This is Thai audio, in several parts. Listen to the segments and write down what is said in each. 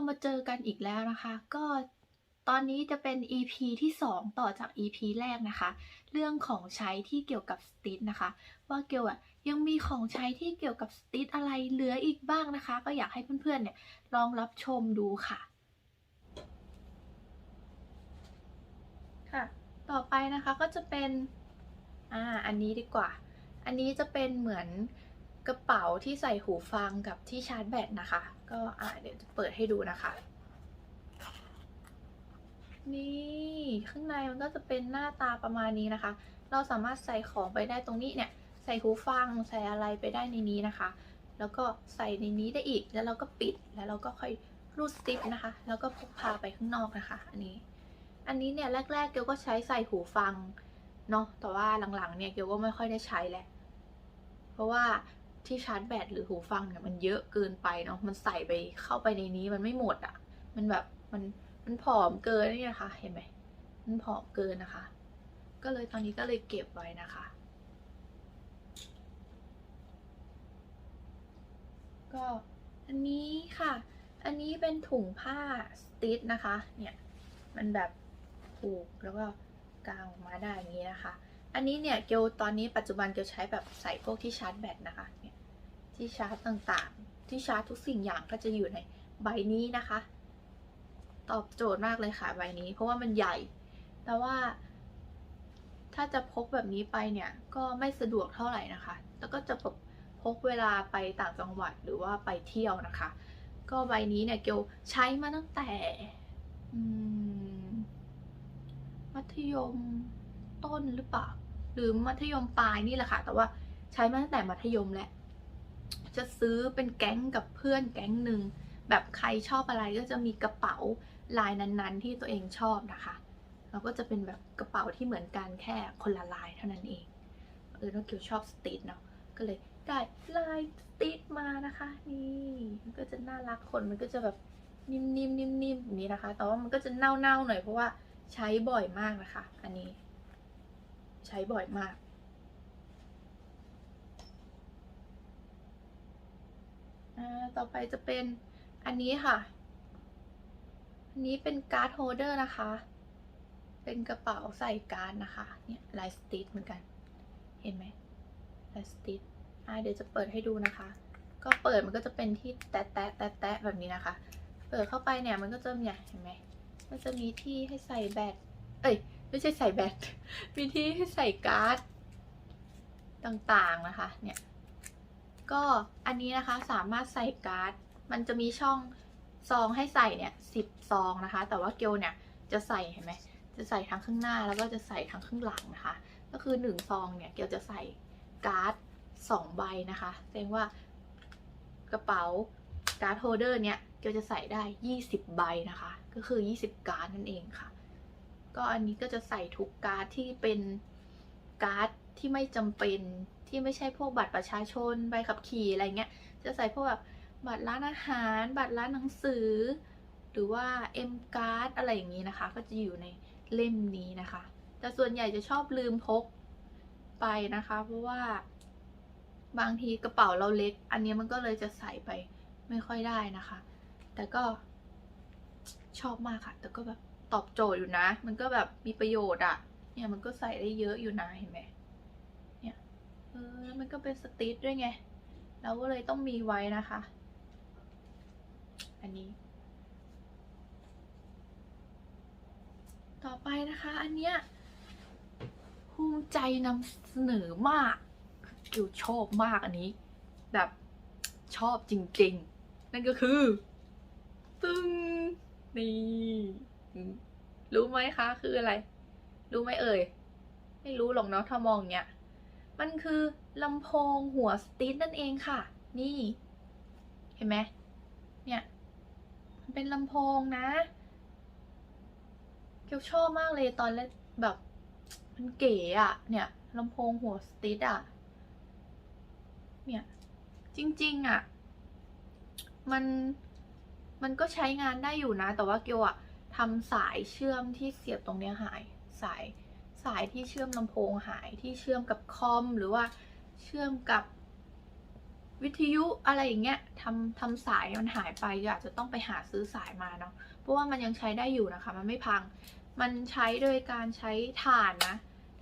เรามาเจอกันอีกแล้วนะคะ ก็ตอนนี้จะเป็น EP ที่ 2 ต่อจาก EP แรกนะคะ เรื่องของใช้ที่เกี่ยวกับสติทนะคะ ว่าเกลอะยังมีของใช้ที่เกี่ยวกับสติทอะไรเหลืออีกบ้างนะคะ ก็อยากให้เพื่อนๆเนี่ยลองรับชมดูค่ะค่ะ ต่อไปนะคะก็จะเป็นอ่าอันนี้ดีกว่า อันนี้จะเป็นเหมือนกระเป๋าที่ใส่หูฟังกับที่ชาร์จแบตนะคะ ก็อ่าเดี๋ยวจะเปิดให้ดูนะคะ นี่ข้างในมันก็จะเป็นหน้าตาประมาณนี้นะคะ เราสามารถใส่ของไปได้ตรงนี้เนี่ยใส่หูฟังใส่อะไรไปได้ในนี้นะคะ แล้วก็ใส่ในนี้ได้อีกแล้วเราก็ปิดแล้วเราก็ค่อยรูดสติปนะคะ แล้วก็พกพาไปข้างนอกนะคะ อันนี้ อันนี้เนี่ยแรกๆเกลก็ใช้ใส่หูฟังเนาะแต่ว่าหลังๆเนี่ยเกลก็ไม่ค่อยได้ใช้แหล้วเพราะว่า ที่ชาร์จแบตหรือหูฟังเนี่ยมันเยอะเกินไปเนาะมันใส่ไปเข้าไปในนี้มันไม่หมดอะ่ะ มันแบบมันมันผอมเกินนี่นะคะ เห็นไหมมันผอมเกินนะคะ ก็เลยตอนนี้ก็เลยเก็บไว้นะคะ ก็อันนี้ค่ะ อันนี้เป็นถุงผ้าสติทนะคะ เนี่ยมันแบบผูกแล้วก็กางออกมาได้อย่างนี้นะคะ อันนี้เนี่ยเกลตอนนี้ปัจจุบันเกลใช้แบบใส่พวกที่ชาร์จแบตนะคะเนี่ย ที่ชาร์จต่างๆ ที่ชาร์จทุกสิ่งอย่างก็จะอยู่ในใบนี้นะคะ ตอบโจทย์มากเลยค่ะใบนี้ เพราะว่ามันใหญ่ แต่ว่า ถ้าจะพกแบบนี้ไปเนี่ยก็ไม่สะดวกเท่าไหร่นะคะ แล้วก็จะแบบพกเวลาไปต่างจังหวัดหรือว่าไปเที่ยวนะคะ ก็ใบนี้เนี่ยเกลใช้มาตั้งแต่มมัธยมต้นหรือเปล่า หรือมัธยมปลายนี่แหละค่ะ แต่ว่าใช้มาตั้งแต่มัธยมแหละ จะซื้อเป็นแก๊งกับเพื่อนแก๊งหนึ่งแบบใครชอบอะไรก็จะมีกระเป๋าลายนั้นๆ ที่ตัวเองชอบนะคะแล้วก็จะเป็นแบบกระเป๋าที่เหมือนกันแค่คนละลายเท่านั้นเองเออน้องเกียวชอบสตรีทเนาะก็เลยได้ลายสตรีทมานะคะ นี่มันก็จะน่ารักคนมันก็จะแบบนิ่มๆนิ่มๆแบบนี้นะคะ แต่ว่ามันก็จะเน่าๆหน่อยเพราะว่าใช้บ่อยมากนะคะ อันนี้ ใช้บ่อยมาก อ่า ต่อไปจะเป็นอันนี้ค่ะ อันนี้เป็นการ์ดโฮเดอร์นะคะ เป็นกระเป๋าใส่การ์ดนะคะ เนี่ยลายสติทเหมือนกัน เห็นไหมลายสติทอ่าเดี๋ยวจะเปิดให้ดูนะคะ ก็เปิดมันก็จะเป็นที่แตะแตะแตะแตะแบบนี้นะคะ เปิดเข้าไปเนี่ยมันก็จะเนี่ยเห็นไหมมันจะมีที่ให้ใส่แบต เอ้ย ไม่ใช่ใส่แบต มีที่ให้ใส่การ์ดต่างๆนะคะ เนี่ย ก็อันนี้นะคะสามารถใส่การ์ด มันจะมีช่องซองให้ใส่เนี่ยสิบซองนะคะ แต่ว่าเกลเนี่ยจะใส่เห็นไหมจะใส่ทั้งข้างหน้าแล้วก็จะใส่ทั้งข้างหลังนะคะ ก็คือหนึ่งซองเนี่ยเกลจะใส่การ์ดสองใบนะคะแสดงว่ากระเป๋าการ์ดโฮเดอร์เนี่ยเกลจะใส่ได้ยี่สิบใบนะคะ ก็คือยี่สิบการ์ดนั่นเองค่ะ ก็อันนี้ก็จะใส่ทุกการ์ดที่เป็นการ์ดที่ไม่จำเป็น ที่ไม่ใช่พวกบัตรประชาชนใบขับขี่อะไรเงี้ยจะใส่พวกแบบบัตรร้านอาหาร บัตรร้านหนังสือ หรือว่า M card อะไรอย่างนี้นะคะ ก็จะอยู่ในเล่มนี้นะคะ แต่ส่วนใหญ่จะชอบลืมพกไปนะคะ เพราะว่าบางทีกระเป๋าเราเล็ก อันนี้มันก็เลยจะใส่ไปไม่ค่อยได้นะคะ แต่ก็ชอบมากค่ะ แต่ก็แบบตอบโจทย์อยู่นะ มันก็แบบมีประโยชน์อะเนี่ยมันก็ใส่ได้เยอะอยู่นะเห็นไหม เออแล้วมันก็เป็นสติทด้วยไง เราก็เลยต้องมีไว้นะคะ อันนี้ ต่อไปนะคะ อันเนี้ยภูมิใจนำเสนอมากกิวชอบมากอันนี้ แบบชอบจริง ๆ นั่นก็คือตึงนี่รู้ไหมคะ คืออะไร รู้ไหมเอ่ย ไม่รู้หรอกเนาะถ้ามองเนี้ย มันคือลำโพงหัวสติทนั่นเองค่ะ นี่ เห็นไหมเนี่ยมันเป็นลำโพงนะเกียวชอบมากเลยตอนแรกแบบมันเก๋อะเนี่ยลำโพงหัวสติทอะเนี่ยจริงๆอะมันมันก็ใช้งานได้อยู่นะ แต่ว่าเกียวอะทำสายเชื่อมที่เสียบตรงเนี้ยหายสาย สายที่เชื่อมลำโพงหายที่เชื่อมกับคอมหรือว่าเชื่อมกับวิทยุอะไรอย่างเงี้ยทำทำสายมันหายไปอยากจะต้องไปหาซื้อสายมาเนาะเพราะว่ามันยังใช้ได้อยู่นะคะ มันไม่พัง มันใช้โดยการใช้ถ่านนะ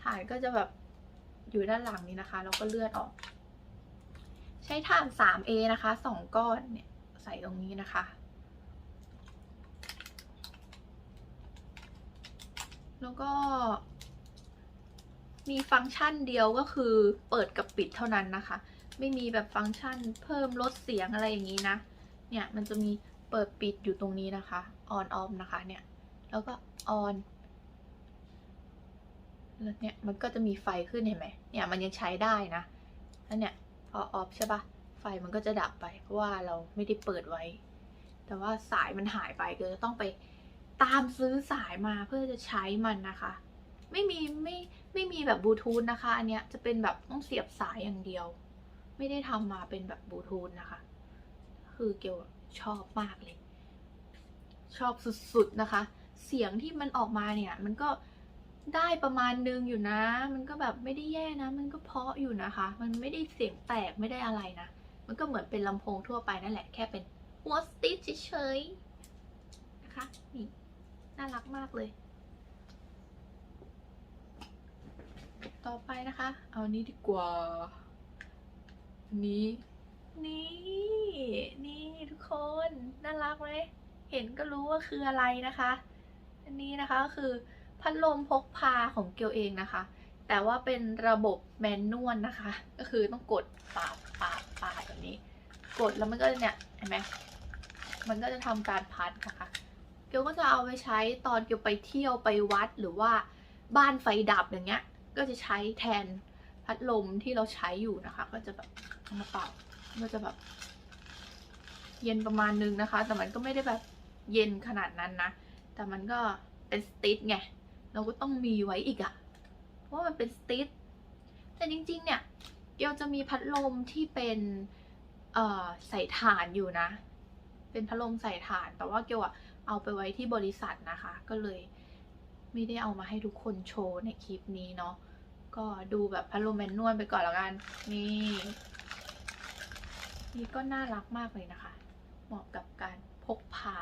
ถ่านก็จะแบบอยู่ด้านหลังนี้นะคะแล้วก็เลื่อนออก ใช้ถ่าน 3A นะคะสองก้อนเนี่ยใส่ตรงนี้นะคะ แล้วก็ มีฟังก์ชันเดียวก็คือเปิดกับปิดเท่านั้นนะคะ ไม่มีแบบฟังก์ชันเพิ่มลดเสียงอะไรอย่างนี้นะ เนี่ยมันจะมีเปิดปิดอยู่ตรงนี้นะคะ on off นะคะเนี่ย แล้วก็ on แล้วเนี่ยมันก็จะมีไฟขึ้นเห็นไหมเนี่ยมันยังใช้ได้นะแล้วเนี่ยพอ off ใช่ปะไฟมันก็จะดับไป เพราะว่าเราไม่ได้เปิดไว้ แต่ว่าสายมันหายไปก็จะต้องไปตามซื้อสายมาเพื่อจะใช้มันนะคะ ไม่มีไม่ไม่มีแบบบลูทูธนะคะ อันเนี้ยจะเป็นแบบต้องเสียบสายอย่างเดียว ไม่ได้ทำมาเป็นแบบบลูทูธนะคะ คือเกียวชอบมากเลย ชอบสุดๆนะคะ เสียงที่มันออกมาเนี่ย มันก็ได้ประมาณนึงอยู่นะ มันก็แบบไม่ได้แย่นะ มันก็เพาะอยู่นะคะ มันไม่ได้เสียงแตกไม่ได้อะไรนะ มันก็เหมือนเป็นลำโพงทั่วไปนั่นแหละ แค่เป็นหัวสติ๊กเฉยๆนะคะ นี่ น่ารักมากเลย ต่อไปนะคะ เอานี้ดีกว่า นี้ นี่ นี่ทุกคน น่ารักไหม เห็นก็รู้ว่าคืออะไรนะคะ อันนี้นะคะก็คือพัดลมพกพาของเกียวเองนะคะ แต่ว่าเป็นระบบแมนนวลนะคะ ก็คือต้องกดปาดปาดปาดแบบนี้ กดแล้วมันก็เนี่ยเห็นไหมมันก็จะทำการพัดนะคะ เกียวก็จะเอาไปใช้ตอนเกียวไปเที่ยวไปวัดหรือว่าบ้านไฟดับอย่างเงี้ย ก็จะใช้แทนพัดลมที่เราใช้อยู่นะคะ ก็จะแบบมาเป่าก็จะแบบ เย็นประมาณนึงนะคะ แต่มันก็ไม่ได้แบบเย็นขนาดนั้นนะ แต่มันก็เป็นสติ๊ดไง เราก็ต้องมีไว้อีกอะเพราะมันเป็นสติ๊ดแต่จริง ๆ เนี่ยเกียวจะมีพัดลมที่เป็นเอ่อใส่ถ่านอยู่นะ เป็นพัดลมใส่ถ่าน แต่ว่าเกียวอะเอาไปไว้ที่บริษัทนะคะ ก็เลยไม่ได้เอามาให้ทุกคนโชว์ในคลิปนี้เนาะ ก็ดูแบบพัดลมแมนนวลไปก่อนแล้วกัน นี่นี่ก็น่ารักมากเลยนะคะ เหมาะกับการพกพา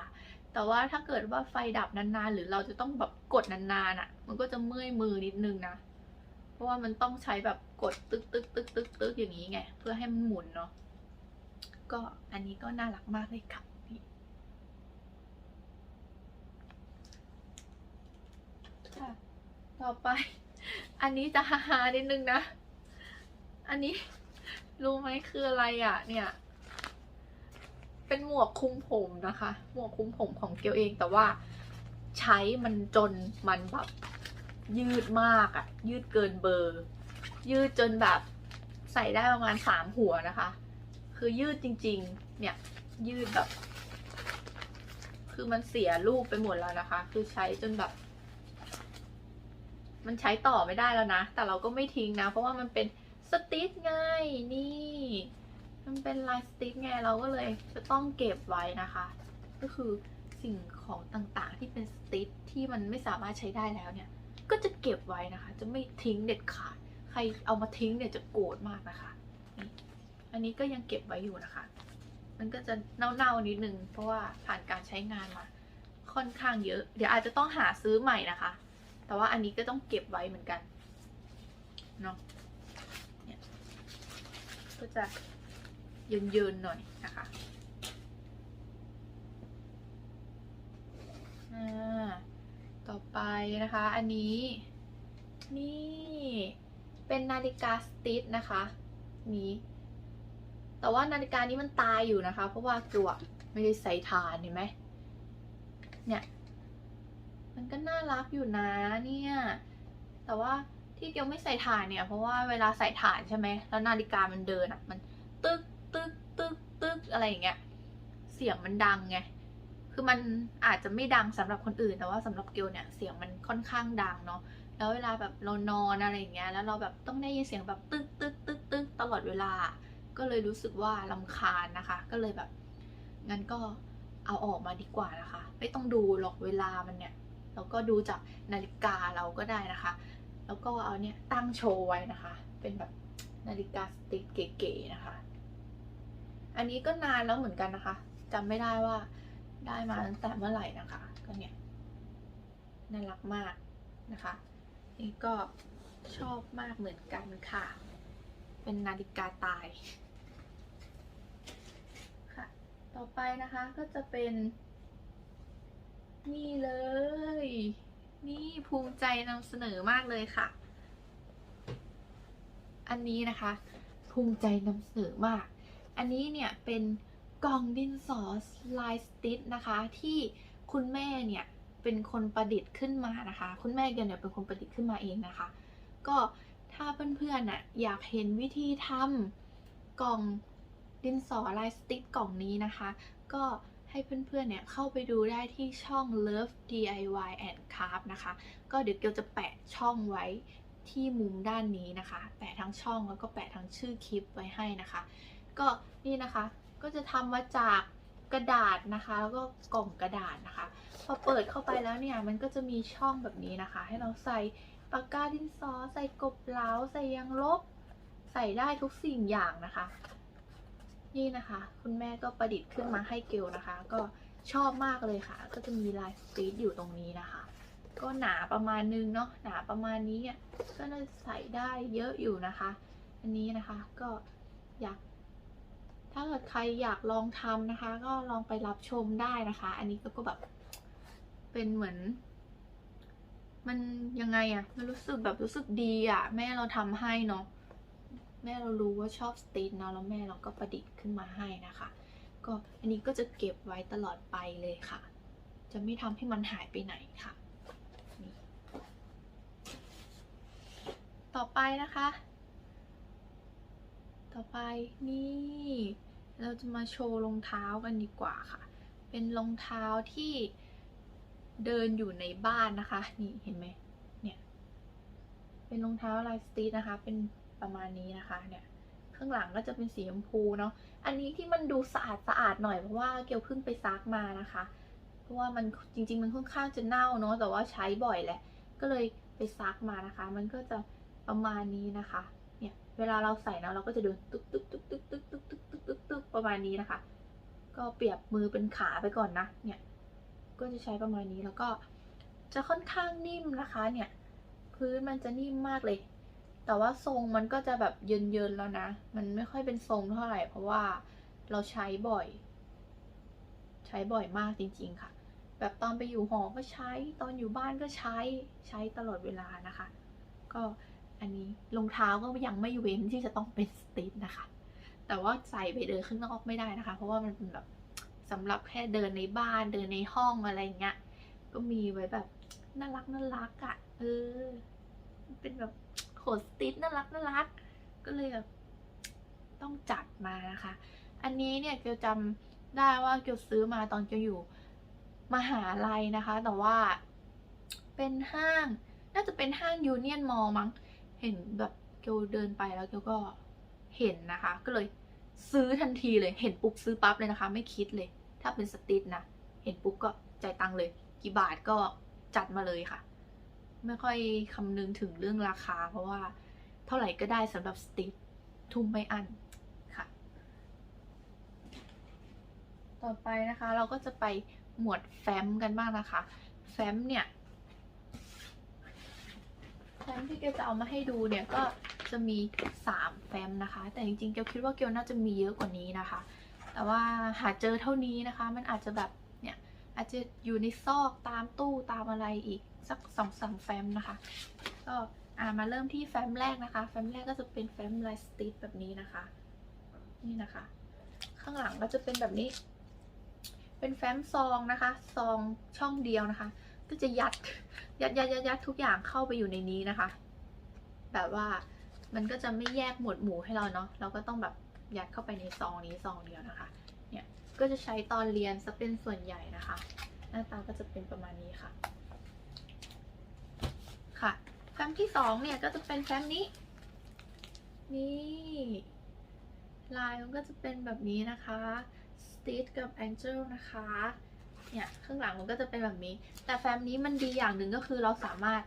แต่ว่าถ้าเกิดว่าไฟดับนานๆ หรือเราจะต้องแบบกดนานๆอะ มันก็จะเมื่อยมือนิดนึงนะ เพราะว่ามันต้องใช้แบบกดตึกตึกตึกตึกตึกอย่างนี้ไง เพื่อให้มันหมุนเนาะ ก็อันนี้ก็น่ารักมากเลยค่ะค่ะ ต่อไป อันนี้จะฮาๆนิดนึงนะ อันนี้รู้ไหมคืออะไรอะ เนี่ย เป็นหมวกคุมผมนะคะ หมวกคุมผมของเกียวเองแต่ว่าใช้มันจนมันแบบยืดมากอะ ยืดเกินเบอร์ ยืดจนแบบใส่ได้ประมาณสามหัวนะคะ คือยืดจริง ๆ เนี่ย ยืดแบบ คือมันเสียรูปไปหมดแล้วนะคะ คือใช้จนแบบ มันใช้ต่อไม่ได้แล้วนะ แต่เราก็ไม่ทิ้งนะ เพราะว่ามันเป็นสติ๊กไงนี่ มันเป็นลายสติ๊กไงเราก็เลยจะต้องเก็บไว้นะคะ ก็คือสิ่งของต่างๆที่เป็นสติ๊กที่มันไม่สามารถใช้ได้แล้วเนี่ย ก็จะเก็บไว้นะคะ จะไม่ทิ้งเด็ดขาด ใครเอามาทิ้งเนี่ยจะโกรธมากนะคะนี่อันนี้ก็ยังเก็บไว้อยู่นะคะ มันก็จะเน่าๆนิดนึง เพราะว่าผ่านการใช้งานมาค่อนข้างเยอะ เดี๋ยวอาจจะต้องหาซื้อใหม่นะคะ แต่ว่าอันนี้ก็ต้องเก็บไว้เหมือนกันเนาะเนี่ยก็จะเยินๆหน่อยนะคะต่อไปนะคะ อันนี้ นี่เป็นนาฬิกาสติทนะคะนี้ แต่ว่านาฬิกานี้มันตายอยู่นะคะ เพราะว่าเกลือไม่ได้ใส่ฐานเห็นไหมเนี่ย มันก็น่ารักอยู่นะเนี่ย แต่ว่าที่เกียวไม่ใส่ถ่านเนี่ย เพราะว่าเวลาใส่ถ่านใช่ไหมแล้วนาฬิกามันเดินอะ มันตึกตึกตึกตึกอะไรอย่างเงี้ย เสียงมันดังไง คือมันอาจจะไม่ดังสำหรับคนอื่น แต่ว่าสำหรับเกียวเนี่ยเสียงมันค่อนข้างดังเนาะ แล้วเวลาแบบเรานอนอะไรอย่างเงี้ย แล้วเราแบบต้องได้ยินเสียงแบบตึกตึกตึกตึกตลอดเวลา ก็เลยรู้สึกว่าลำคาญนะคะ ก็เลยแบบงั้นก็เอาออกมาดีกว่านะคะ ไม่ต้องดูหรอกเวลามันเนี่ย เราก็ดูจากนาฬิกาเราก็ได้นะคะ แล้วก็เอาเนี่ยตั้งโชว์ไว้นะคะ เป็นแบบนาฬิกาสติ๊กเก๋ๆนะคะ อันนี้ก็นานแล้วเหมือนกันนะคะจำไม่ได้ว่าได้มาตั้งแต่เมื่อไหร่นะคะ ก็เนี่ยน่ารักมากนะคะ นี่ก็ชอบมากเหมือนกันค่ะ เป็นนาฬิกาตายค่ะ ต่อไปนะคะก็จะเป็น นี่เลย ภูมิใจนำเสนอมากเลยค่ะ อันนี้นะคะ ภูมิใจนำเสนอมาก อันนี้เนี่ยเป็นกล่องดินสอลายสติ t นะคะ ที่คุณแม่เนี่ยเป็นคนประดิษฐ์ขึ้นมานะคะ คุณแม่เกลเนี่ยเป็นคนประดิษฐ์ขึ้นมาเองนะคะ ก็ถ้าเพื่อนๆน่ะอยากเห็นวิธีทำกล่องดินสอลายสติ t กล่องนี้นะคะ ก็ ให้เพื่อนๆเนี่ยเข้าไปดูได้ที่ช่อง Love DIY and Craft นะคะ ก็เดี๋ยวเกลจะแปะช่องไว้ที่มุมด้านนี้นะคะ แปะทั้งช่องแล้วก็แปะทั้งชื่อคลิปไว้ให้นะคะ ก็นี่นะคะก็จะทำมาจากกระดาษนะคะ แล้วก็กล่องกระดาษนะคะ พอเปิดเข้าไปแล้วเนี่ยมันก็จะมีช่องแบบนี้นะคะ ให้เราใส่ปากกาดินสอใส่กบเหลาใส่ยางลบ ใส่ได้ทุกสิ่งอย่างนะคะ นี่นะคะ คุณแม่ก็ประดิษฐ์ขึ้นมาให้เกลนะคะ ก็ชอบมากเลยค่ะ ก็จะมีลายสตรีทอยู่ตรงนี้นะคะ ก็หนาประมาณนึงเนาะหนาประมาณนี้อะก็น่าจะใส่ได้เยอะอยู่นะคะ อันนี้นะคะก็อยากถ้าเกิดใครอยากลองทำนะคะ ก็ลองไปรับชมได้นะคะ อันนี้ก็แบบเป็นเหมือน มันยังไงอะมันรู้สึกแบบรู้สึกดีอะแม่เราทำให้เนาะ แม่เรารู้ว่าชอบสตรีทเนาะแล้วแม่เราก็ประดิษฐ์ขึ้นมาให้นะคะ ก็อันนี้ก็จะเก็บไว้ตลอดไปเลยค่ะ จะไม่ทำให้มันหายไปไหนค่ะ ต่อไปนะคะ ต่อไปนี่ เราจะมาโชว์รองเท้ากันดีกว่าค่ะ เป็นรองเท้าที่เดินอยู่ในบ้านนะคะ นี่เห็นไหมเนี่ย เป็นรองเท้าลายสตรีทนะคะ เป็น ประมาณนี้นะคะเนี่ยข้างหลังก็จะเป็นสีชมพูเนาะอันนี้ที่มันดูสะอาดสะอาดหน่อยเพราะว่าเกลเพิ่งไปซักมานะคะ เพราะว่ามันจริง ๆ มันค่อนข้างจะเน่าเนาะแต่ว่าใช้บ่อยแหละ ก็เลยไปซักมานะคะ มันก็จะประมาณนี้นะคะเนี่ยเวลาเราใส่เนาะเราก็จะเดินตึกตึกตึกตึกตึกตึกตึกตึกตึกตึกประมาณนี้นะคะ ก็เปรียบมือเป็นขาไปก่อนนะเนี่ยก็จะใช้ประมาณนี้แล้วก็จะค่อนข้างนิ่มนะคะเนี่ยพื้นมันจะนิ่มมากเลย แต่ว่าทรงมันก็จะแบบเยินๆแล้วนะ มันไม่ค่อยเป็นทรงเท่าไหร่ เพราะว่าเราใช้บ่อย ใช้บ่อยมากจริง ๆ ค่ะ แบบตอนไปอยู่หอก็ใช้ ตอนอยู่บ้านก็ใช้ ใช้ตลอดเวลานะคะ ก็อันนี้รองเท้าก็ยังไม่เว้นที่จะต้องเป็นสตรีทนะคะ แต่ว่าใส่ไปเดินข้างนอกไม่ได้นะคะ เพราะว่ามันเป็นแบบสำหรับแค่เดินในบ้านเดินในห้องอะไรเงี้ย ก็มีไว้แบบน่ารักน่ารักอะ่ะ เออ เป็นแบบ ขนสติทน่ารักน่ารักก็เลยแบบต้องจัดมานะคะ อันนี้เนี่ยเกียวจำได้ว่าเกียวซื้อมาตอนเกียวอยู่มหาลัยนะคะ แต่ว่าเป็นห้าง น่าจะเป็นห้างยูเนียนมอลมั้ง เห็นแบบเกียวเดินไปแล้วเกียวก็เห็นนะคะ ก็เลยซื้อทันทีเลย เห็นปุ๊บซื้อปั๊บเลยนะคะ ไม่คิดเลย ถ้าเป็นสติทนะ เห็นปุ๊บก็จ่ายตังค์เลย กี่บาทก็จัดมาเลยค่ะ ไม่ค่อยคำนึงถึงเรื่องราคา เพราะว่าเท่าไหร่ก็ได้สำหรับสติททุ่มไม่อันค่ะ ต่อไปนะคะเราก็จะไปหมวดแฟ้มกันบ้างนะคะ แฟ้มเนี่ย แฟ้มที่เกลจะเอามาให้ดูเนี่ยก็จะมี 3 แฟ้มนะคะ แต่จริงๆ เกลคิดว่าเกลน่าจะมีเยอะกว่านี้นะคะ แต่ว่าหาเจอเท่านี้นะคะ มันอาจจะแบบเนี่ยอาจจะอยู่ในซอกตามตู้ตามอะไรอีก สักสองสามแฟ้มนะคะ ก็อ่ามาเริ่มที่แฟ้มแรกนะคะ แฟ้มแรกก็จะเป็นแฟ้มลายสติทแบบนี้นะคะ นี่นะคะ ข้างหลังก็จะเป็นแบบนี้ เป็นแฟ้มซองนะคะ ซองช่องเดียวนะคะ ก็จะยัดยัดยัดยัดยัดทุกอย่างเข้าไปอยู่ในนี้นะคะ แบบว่ามันก็จะไม่แยกหมวดหมู่ให้เราเนาะ เราก็ต้องแบบยัดเข้าไปในซองนี้ซองเดียวนะคะ เนี่ย ก็จะใช้ตอนเรียนซะเป็นส่วนใหญ่นะคะ หน้าตาก็จะเป็นประมาณนี้ค่ะ ค่ะ แฟ้มที่สองเนี่ยก็จะเป็นแฟ้มนี้ นี่ ลายมันก็จะเป็นแบบนี้นะคะสตีทกับแองเจิลนะคะ เนี่ยข้างหลังมันก็จะเป็นแบบนี้ แต่แฟ้มนี้มันดีอย่างหนึ่งก็คือเราสามารถ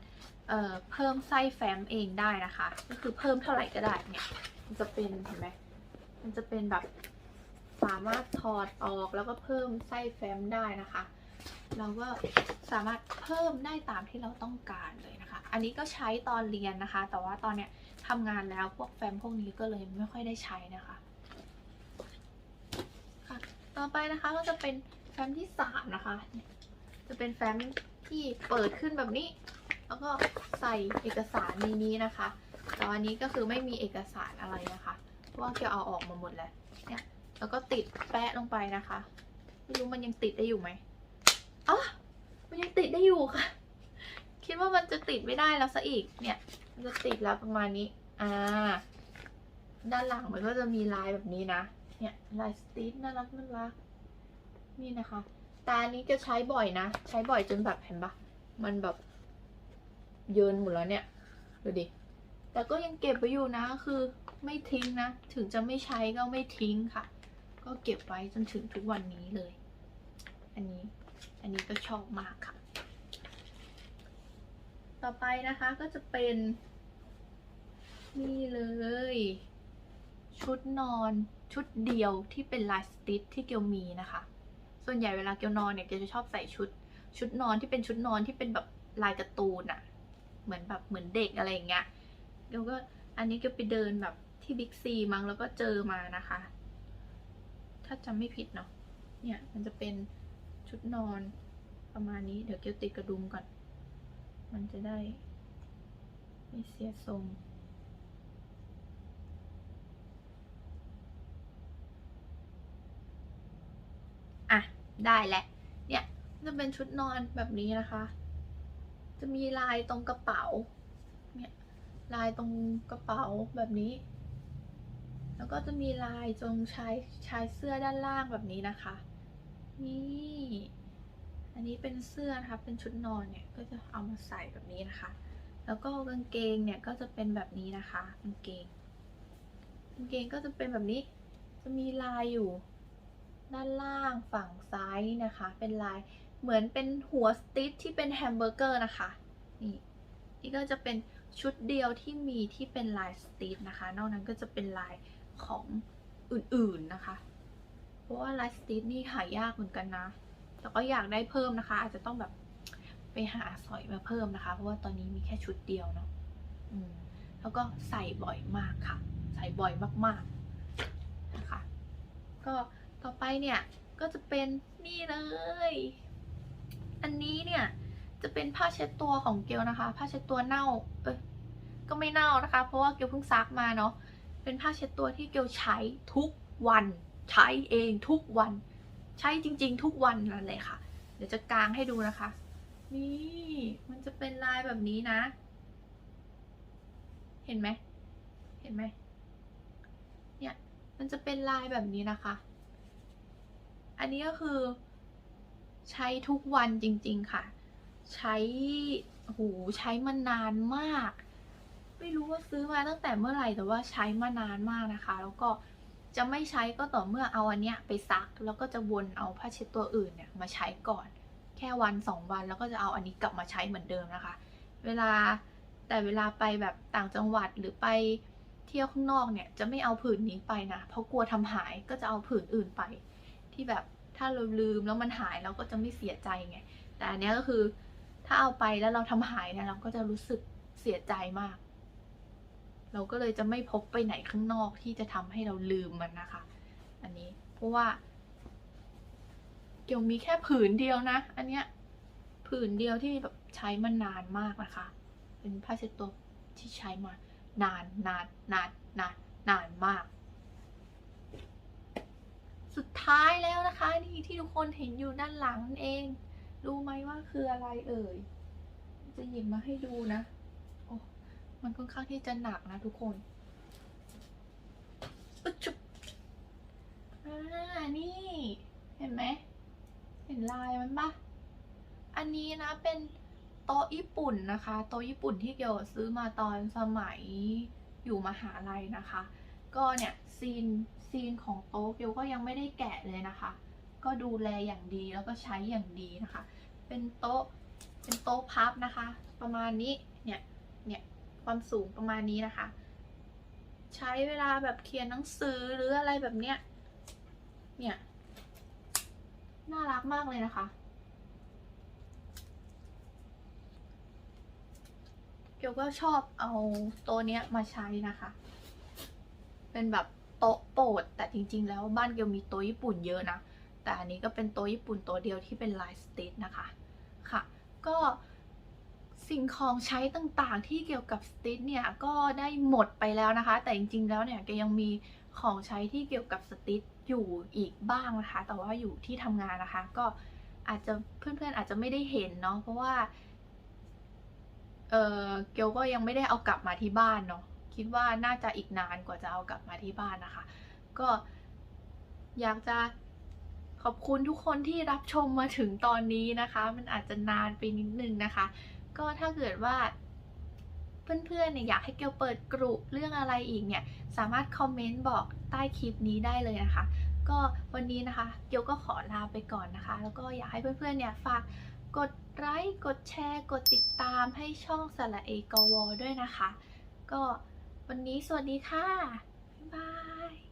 เเพิ่มไส้แฟ้มเองได้นะคะ ก็คือเพิ่มเท่าไหร่ก็ได้เนี่ย มันจะเป็นเห็นไหมมันจะเป็นแบบสามารถถอดออกแล้วก็เพิ่มไส้แฟ้มได้นะคะ เราก็สามารถเพิ่มได้ตามที่เราต้องการเลยนะคะ อันนี้ก็ใช้ตอนเรียนนะคะ แต่ว่าตอนเนี้ยทำงานแล้วพวกแฟ้มพวกนี้ก็เลยไม่ค่อยได้ใช้นะคะค่ะต่อไปนะคะก็จะเป็นแฟ้มที่สามนะคะ จะเป็นแฟ้มที่เปิดขึ้นแบบนี้ แล้วก็ใส่เอกสารในนี้นะคะ แต่วันนี้ก็คือไม่มีเอกสารอะไรนะคะเพราะว่าเกียวเอาออกมาหมดแล้วเนี่ยแล้วก็ติดแปะลงไปนะคะ ไม่รู้มันยังติดได้อยู่ไหม อ๋อมันยังติดได้อยู่ค่ะ คิดว่ามันจะติดไม่ได้แล้วซะอีก เนี่ย มันจะติดแล้วประมาณนี้ อ่า ด้านหลังมันก็จะมีลายแบบนี้นะ เนี่ยลายสติ๊ดน่ารักน่ารัก นี่นะคะ ตานี้จะใช้บ่อยนะ ใช้บ่อยจนแบบเห็นปะมันแบบเยินหมดแล้วเนี่ย ดูดิ แต่ก็ยังเก็บไว้อยู่นะ คือไม่ทิ้งนะ ถึงจะไม่ใช้ก็ไม่ทิ้งค่ะ ก็เก็บไว้จนถึงทุกวันนี้เลย อันนี้ อันนี้ก็ชอบมากค่ะ ต่อไปนะคะก็จะเป็น นี่เลย ชุดนอนชุดเดียวที่เป็นลายสติ๊ดที่เกียวมีนะคะ ส่วนใหญ่เวลาเกียวนอนเนี่ยเกียวจะชอบใส่ชุด ชุดนอนที่เป็นชุดนอนที่เป็นแบบลายการ์ตูนอะเหมือนแบบเหมือนเด็กอะไรอย่างเงี้ยเกียวก็อันนี้เกียวไปเดินแบบที่บิ๊กซีมั้งแล้วก็เจอมานะคะ ถ้าจำไม่ผิดเนาะเนี่ยมันจะเป็น ชุดนอนประมาณนี้เดี๋ยวเกี่ยวติดกระดุมก่อน มันจะได้ไม่เสียทรง อะ ได้แหละ เนี่ยจะเป็นชุดนอนแบบนี้นะคะ จะมีลายตรงกระเป๋า เนี่ยลายตรงกระเป๋าแบบนี้ แล้วก็จะมีลายตรงชายชายเสื้อด้านล่างแบบนี้นะคะ นี่ อันนี้เป็นเสื้อนะคะเป็นชุดนอนเนี่ยก็จะเอามาใส่แบบนี้นะคะ แล้วก็กางเกงเนี่ยก็จะเป็นแบบนี้นะคะกางเกงกางเกงก็จะเป็นแบบนี้ จะมีลายอยู่ ด้านล่างฝั่งซ้ายนี่นะคะ เป็นลายเหมือนเป็นหัวสติ๊ที่เป็นแฮมเบอร์เกอร์นะคะนี่นี่ก็จะเป็นชุดเดียวที่มีที่เป็นลายสติ๊นะคะ นอกนั้นก็จะเป็นลายของอื่นๆนะคะ ราะว่าลายสติ๊ดนี่หายากเหมือนกันนะ แต่ก็อยากได้เพิ่มนะคะ อาจจะต้องแบบไปหาสอยมาเพิ่มนะคะ เพราะว่าตอนนี้มีแค่ชุดเดียวเนาะอืมแล้วก็ใส่บ่อยมากค่ะ ใส่บ่อยมากๆนะคะ ก็ต่อไปเนี่ยก็จะเป็นนี่เลย อันนี้เนี่ยจะเป็นผ้าเช็ดตัวของเกลนะคะ ผ้าเช็ดตัวเน่า เอ้ย ก็ไม่เน่านะคะ เพราะว่าเกลเพิ่งซักมาเนาะ เป็นผ้าเช็ดตัวที่เกลใช้ทุกวัน ใช้เองทุกวัน ใช้จริง ๆ ทุกวันนั่นเลยค่ะ เดี๋ยวจะกางให้ดูนะคะ นี่มันจะเป็นลายแบบนี้นะ เห็นไหมเห็นไหมเนี่ยมันจะเป็นลายแบบนี้นะคะ อันนี้ก็คือ ใช้ทุกวันจริง ๆค่ะ ใช้โอ้โหใช้มานานมาก ไม่รู้ว่าซื้อมาตั้งแต่เมื่อไหร่แต่ว่าใช้มานานมากนะคะ แล้วก็ จะไม่ใช้ก็ต่อเมื่อเอาอันเนี้ยไปซัก แล้วก็จะวนเอาผ้าเช็ดตัวอื่นเนี่ยมาใช้ก่อน แค่วันสองวันแล้วก็จะเอาอันนี้กลับมาใช้เหมือนเดิมนะคะ เวลาแต่เวลาไปแบบต่างจังหวัดหรือไปเที่ยวข้างนอกเนี่ยจะไม่เอาผืนนี้ไปนะเพราะกลัวทำหายก็จะเอาผืนอื่นไป ที่แบบถ้าเราลืมแล้วมันหายเราก็จะไม่เสียใจไงแต่อันเนี้ยก็คือถ้าเอาไปแล้วเราทำหายเนี่ยเราก็จะรู้สึกเสียใจมาก เราก็เลยจะไม่พกไปไหนข้างนอกที่จะทำให้เราลืมมันนะคะ อันนี้เพราะว่า เกี่ยวมีแค่ผืนเดียวนะ อันเนี้ยผืนเดียวที่แบบใช้มานานมากนะคะ เป็นผ้าเช็ดตัวที่ใช้มานานนานนานนานนานมาก สุดท้ายแล้วนะคะนี่ที่ทุกคนเห็นอยู่ด้านหลังนั่นเอง รู้ไหมว่าคืออะไรเอ่ย จะหยิบมาให้ดูนะ มันค่อนข้างที่จะหนักนะทุกคนอึ๊ดจุ๊บอ่า นี่ เห็นไหม เห็นลายมันปะอันนี้นะเป็นโต๊ะญี่ปุ่นนะคะ โต๊ะญี่ปุ่นที่เกียวซื้อมาตอนสมัยอยู่มหาลัยนะคะ ก็เนี่ยซีนซีนของโต๊ะเกียวก็ยังไม่ได้แกะเลยนะคะ ก็ดูแลอย่างดีแล้วก็ใช้อย่างดีนะคะ เป็นโต๊ะเป็นโต๊ะพับนะคะ ประมาณนี้เนี่ยเนี่ย ความสูงประมาณนี้นะคะ ใช้เวลาแบบเขียนหนังสือหรืออะไรแบบเนี้ย เนี่ย น่ารักมากเลยนะคะ เกียวก็ชอบเอาต๊ะเนี้ยมาใช้นะคะ เป็นแบบโต๊ะโปรดแต่จริง ๆ แล้วบ้านเกียวมีโต๊ะญี่ปุ่นเยอะนะ แต่อันนี้ก็เป็นโต๊ะญี่ปุ่นโต๊ะเดียวที่เป็นลายสติทนะคะ ค่ะ ก็ สิ่งของใช้ต่างๆ ที่เกี่ยวกับสติทเนี่ยก็ได้หมดไปแล้วนะคะ แต่จริงๆแล้วเนี่ยแกยังมีของใช้ที่เกี่ยวกับสติทอยู่อีกบ้างนะคะ แต่ว่าอยู่ที่ทำงานนะคะ ก็อาจจะเพื่อนๆอาจจะไม่ได้เห็นเนาะเพราะว่าเออเกียวก็ยังไม่ได้เอากลับมาที่บ้านเนาะคิดว่าน่าจะอีกนานกว่าจะเอากลับมาที่บ้านนะคะ ก็อยากจะขอบคุณทุกคนที่รับชมมาถึงตอนนี้นะคะ มันอาจจะนานไปนิดนึงนะคะ ก็ถ้าเกิดว่าเพื่อนๆเนี่ยอยากให้เกียวเปิดกลุ่มเรื่องอะไรอีกเนี่ยสามารถคอมเมนต์บอกใต้คลิปนี้ได้เลยนะคะ ก็วันนี้นะคะเกียวก็ขอลาไปก่อนนะคะ แล้วก็อยากให้เพื่อนๆเนี่ยฝากกดไลค์กดแชร์กดติดตามให้ช่องสละเอกวด้วยนะคะ ก็วันนี้สวัสดีค่ะ บ๊ายบาย